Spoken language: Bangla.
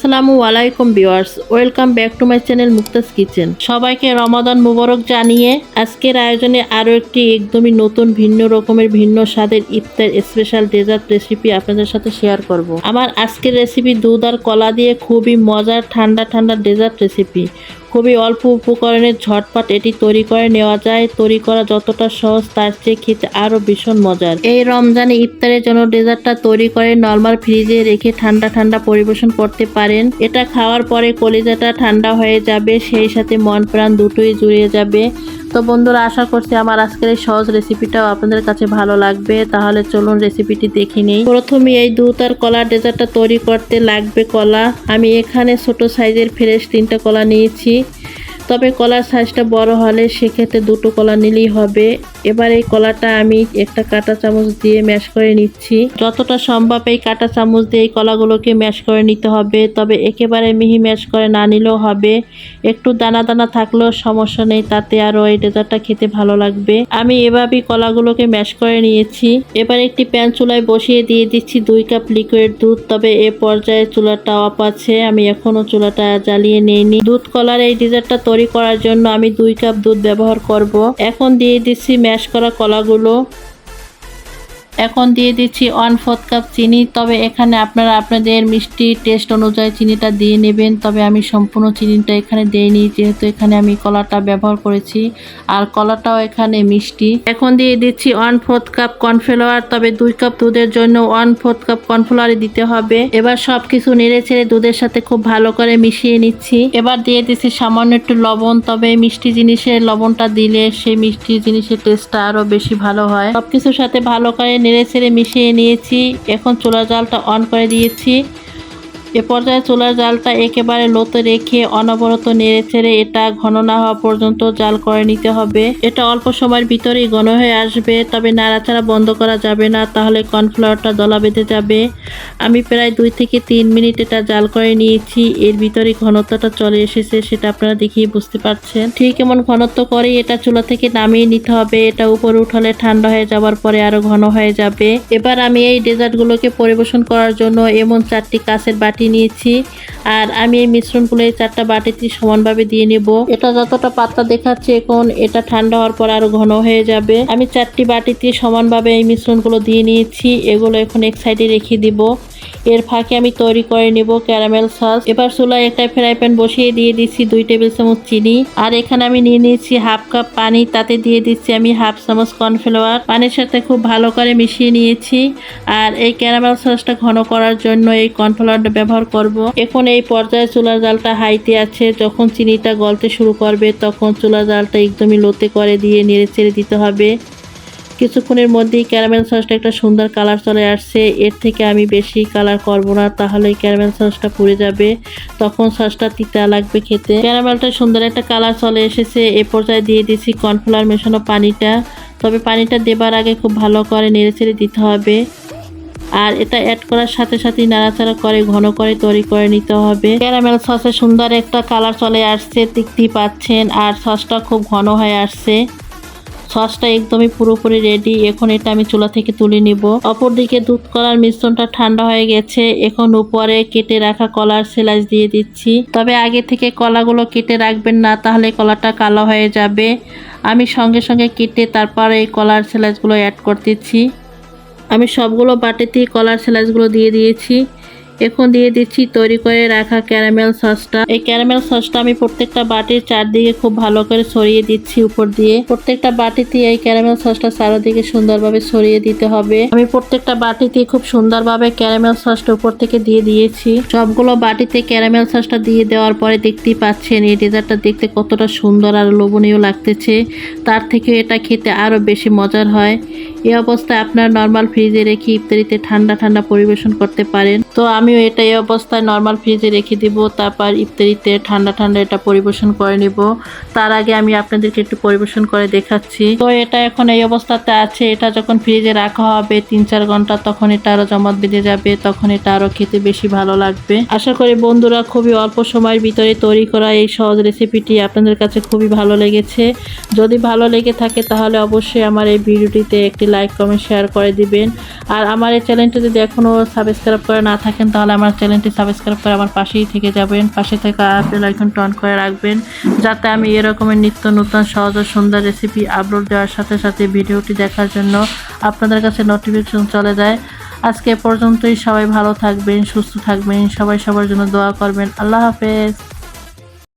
আসসালামু আলাইকুম viewers, welcome back to my channel Mukta's kitchen. সবাইকে রমাদান মুবারক জানিয়ে আজকের আয়োজনে আরও একটি একদমই নতুন ভিন্ন রকমের, ভিন্ন স্বাদের ইফতার স্পেশাল ডেজার্ট রেসিপি আপনাদের সাথে শেয়ার করব। আমার আজকের রেসিপি দুধ আর কলা দিয়ে খুবই মজার, ঠান্ডা ঠান্ডা ডেজার্ট রেসিপি খুবই অল্প উপকরণের ঝটপট এটি তৈরি করে নেওয়া যায়। তৈরি করা যতটা সহজ, তার চেয়ে খেতে আরও ভীষণ মজার। এই রমজানে ইফতারের জন্য ডেজার্টটা তৈরি করে নর্মাল ফ্রিজে রেখে ঠান্ডা ঠান্ডা পরিবেশন করতে পারেন। এটা খাওয়ার পরে কলিজাটা ঠান্ডা হয়ে যাবে, সেই সাথে মন প্রাণ দুটোই জুড়িয়ে যাবে। তো বন্ধুরা, আশা করছি আমার আজকের এই সহজ রেসিপিটাও আপনাদের কাছে ভালো লাগবে। তাহলে চলুন রেসিপিটি দেখে নেই। প্রথমে এই দুধ আর কলা ডেজার্টটা তৈরি করতে লাগবে কলা। আমি এখানে ছোট সাইজের ফ্রেশ তিনটা কলা নিয়েছি। তবে কলার সাইজটা বড় হলে সেক্ষেত্রে দুটো কলা নিলেই হবে। এবার এই কলাটা আমি একটা কাঁটা চামচ দিয়ে ম্যাশ করে নিচ্ছি। যতটা সম্ভব এই কাঁটা চামচ দিয়ে এই কলাগুলোকে ম্যাশ করে নিতে হবে, তবে একেবারে মিহি ম্যাশ করে না নিলেও হবে। একটু দানা দানা থাকলেও সমস্যা নেই, তাতে আরও এই ডেজার্টটা খেতে ভালো লাগবে। আমি এভাবেই কলাগুলোকে ম্যাশ করে নিয়েছি। এবার একটি প্যান চুলায় বসিয়ে দিয়ে দিচ্ছি দুই কাপ লিকুইড দুধ, তবে এ পর্যায়ে চুলাটা অফ আছে। আমি এখনও চুলাটা জ্বালিয়ে নিইনি। দুধ কলার এই ডেজার্টটা তৈরি করার জন্য আমি দুই কাপ দুধ ব্যবহার করব। এখন দিয়ে দিচ্ছি ম্যাশ করা কলাগুলো। এখন দিয়ে দিচ্ছি ওয়ান ফোর্থ কাপ চিনি। তবে এখানে আপনারা আপনাদের মিষ্টি টেস্ট অনুযায়ী চিনিটা দিয়ে নেবেন। তবে আমি সম্পূর্ণ চিনিটা এখানে দেইনি, যেহেতু এখানে আমি কলাটা ব্যবহার করেছি। আর কলাটাও এখানে মিষ্টি। এখন দিয়ে দিচ্ছি ওয়ান ফোর্থ কাপ কর্নফ্লাওয়ার তবে দুই কাপ দুধের জন্য ওয়ান ফোর্থ কাপ কর্নফ্লাওয়ার দিতে হবে। এবার সব কিছু নেড়ে ছেড়ে দুধের সাথে খুব ভালো করে মিশিয়ে নিচ্ছি। এবার দিয়ে দিচ্ছি সামান্য একটু লবণ, তবে মিষ্টি জিনিসের লবণটা দিলে সেই মিষ্টি জিনিসের টেস্টটা আরও বেশি ভালো হয়। সব কিছুর সাথে ভালো করে নেড়ে ছেড়ে মিশিয়ে নিয়েছি। এখন চুলা জালটা অন করে দিয়েছি। এ পর্যায়ে চুলার জালটা একেবারে লোতে রেখে অনবরত নেড়ে ছেড়ে এটা ঘন না হওয়া পর্যন্ত জাল করে নিতে হবে। এটা অল্প সময়ের ভিতরেই ঘন হয়ে আসবে, তবে নাড়াচাড়া বন্ধ করা যাবে না, তাহলে কর্নফ্লাওয়ারটা দলা বেঁধে যাবে। আমি প্রায় দুই থেকে তিন মিনিট এটা জাল করে নিয়েছি, এর ভিতরে ঘনত্বটা চলে এসেছে, সেটা আপনারা দেখেই বুঝতে পারছেন। ঠিক এমন ঘনত্ব করেই এটা চুলা থেকে নামিয়ে নিতে হবে, এটা উপরে উঠালে ঠান্ডা হয়ে যাওয়ার পরে আরও ঘন হয়ে যাবে। এবার আমি এই ডেজার্টগুলোকে পরিবেশন করার জন্য এমন চারটি কাঁচের বাটি নিয়েছি। আর আমি এই মিশ্রণগুলো এই চারটা বাটিতে সমানভাবে দিয়ে নেব। এটা যতটা পাতলা দেখাচ্ছে এখন, এটা ঠান্ডা হওয়ার পর আরও ঘন হয়ে যাবে। আমি চারটি বাটিতে সমানভাবে এই মিশ্রণগুলো দিয়ে নিয়েছি। এগুলো এখন এক সাইডে রেখে দিব। এর ফাঁকে আমি তৈরি করে নেব ক্যারামেল সস। এবার চুলায় একটা ফ্রাই প্যান বসিয়ে দিয়ে দিচ্ছি দুই টেবিল চামচ চিনি। আর এখানে আমি নিয়ে নিয়েছি হাফ কাপ পানি, তাতে দিয়ে দিচ্ছি আমি হাফ চামচ কর্নফ্লাওয়ার। পানির সাথে খুব ভালো করে মিশিয়ে নিয়েছি। আর এই ক্যারামেল সসটা ঘন করার জন্য এই কর্নফ্লাওয়ারটা ব্যবহার করব। এখন এই পর্যায়ে চুলার জালটা হাইতে আছে। যখন চিনিটা গলতে শুরু করবে, তখন চুলার জালটা একদমই লোতে করে দিয়ে নেড়ে ছেড়ে দিতে হবে। কিছুক্ষণের মধ্যেই ক্যারামেল সসটা একটা সুন্দর কালার চলে আসছে। এর থেকে আমি বেশি কালার করব না তাহলে ক্যারামেল সসটা পুড়ে যাবে। তখন সসটা তিতা লাগবে খেতে। ক্যারামেলটা সুন্দর একটা কালার চলে এসেছে। এ পর্যায়ে দিয়ে দিছি কর্নফ্লাওয়ার মেশানো পানিটা। তবে পানিটা দেবার আগে খুব ভালো করে নেড়ে ছেড়ে দিতে হবে। আর এটা অ্যাড করার সাথে সাথেই নাড়াচাড়া করে, ঘন করে তৈরি করে নিতে হবে। ক্যারামেল সসে সুন্দর একটা কালার চলে আসছে, দেখতেই পাচ্ছেন। আর সসটা খুব ঘন হয়ে আসছে। সসটা একদমই পুরোপুরি রেডি এখন এটা আমি চুলা থেকে তুলে নিব। অপরদিকে দুধ কলার মিশ্রণটা ঠান্ডা হয়ে গেছে। এখন উপরে কেটে রাখা কলার স্লাইস দিয়ে দিচ্ছি। তবে আগে থেকে কলাগুলো কেটে রাখবেন না, তাহলে কলাটা কালো হয়ে যাবে। আমি সঙ্গে সঙ্গে কেটে তারপর এই কলার স্লাইসগুলো অ্যাড করতেছি। আমি সবগুলো বাটিতেই কলার স্লাইসগুলো দিয়ে দিয়েছি। এখন দিয়ে দিচ্ছি তৈরি করে রাখা ক্যারামেল সসটা। এই ক্যারামেল সসটা আমি প্রত্যেকটা বাটির চারদিকে খুব ভালো করে ছড়িয়ে দিচ্ছি উপর দিয়ে। প্রত্যেকটা বাটিতে এই ক্যারামেল সসটা চারদিকে সুন্দরভাবে ছড়িয়ে দিতে হবে। আমি প্রত্যেকটা বাটিতে খুব সুন্দরভাবে ক্যারামেল সসটা উপর থেকে দিয়ে দিয়েছি। সবগুলো বাটিতে ক্যারামেল সসটা দিয়ে দেওয়ার পরে দেখতেই পাচ্ছেন, এই ডেজার্টটা দেখতে কতটা সুন্দর আর লোভনীয় লাগতেছে। তার থেকে এটা খেতে আরও বেশি মজার হয়। এই অবস্থায় আপনার নর্মাল ফ্রিজে রেখে ইফতারিতে ঠান্ডা ঠান্ডা পরিবেশন করতে পারেন। তো আমিও এটা এই অবস্থায় নর্মাল ফ্রিজে রেখে দিব, তারপর ইফতারিতে ঠান্ডা ঠান্ডা এটা পরিবেশন করে নিব। তার আগে আমি আপনাদেরকে একটু পরিবেশন করে দেখাচ্ছি। তো এটা এখন এই অবস্থাতে আছে, এটা যখন ফ্রিজে রাখা হবে তিন চার ঘণ্টা, তখন এটা আরও জমাট বেঁধে যাবে, তখন এটা আরও খেতে বেশি ভালো লাগবে। আশা করি বন্ধুরা খুবই অল্প সময়ের ভিতরে তৈরি করা এই সহজ রেসিপিটি আপনাদের কাছে খুবই ভালো লেগেছে। যদি ভালো লেগে থাকে তাহলে অবশ্যই আমার এই ভিডিওটিতে একটি লাইক কমেন্ট শেয়ার করে দিবেন। আর আমার এই চ্যানেলটি যদি এখনও সাবস্ক্রাইব করে না থাকেন তাহলে আমার চ্যানেলটি সাবস্ক্রাইব করে আমার পাশেই থেকে যাবেন। পাশে থেকে আপেল আইকনটা অন করে রাখবেন, যাতে আমি এরকমের নিত্য নতুন, সহজ ও সুন্দর রেসিপি আপলোড দেওয়ার সাথে সাথে ভিডিওটি দেখার জন্য আপনাদের কাছে নোটিফিকেশন চলে যায়। আজকে পর্যন্তই সবাই ভালো থাকবেন, সুস্থ থাকবেন, সবাই সবার জন্য দোয়া করবেন। আল্লাহ হাফেজ।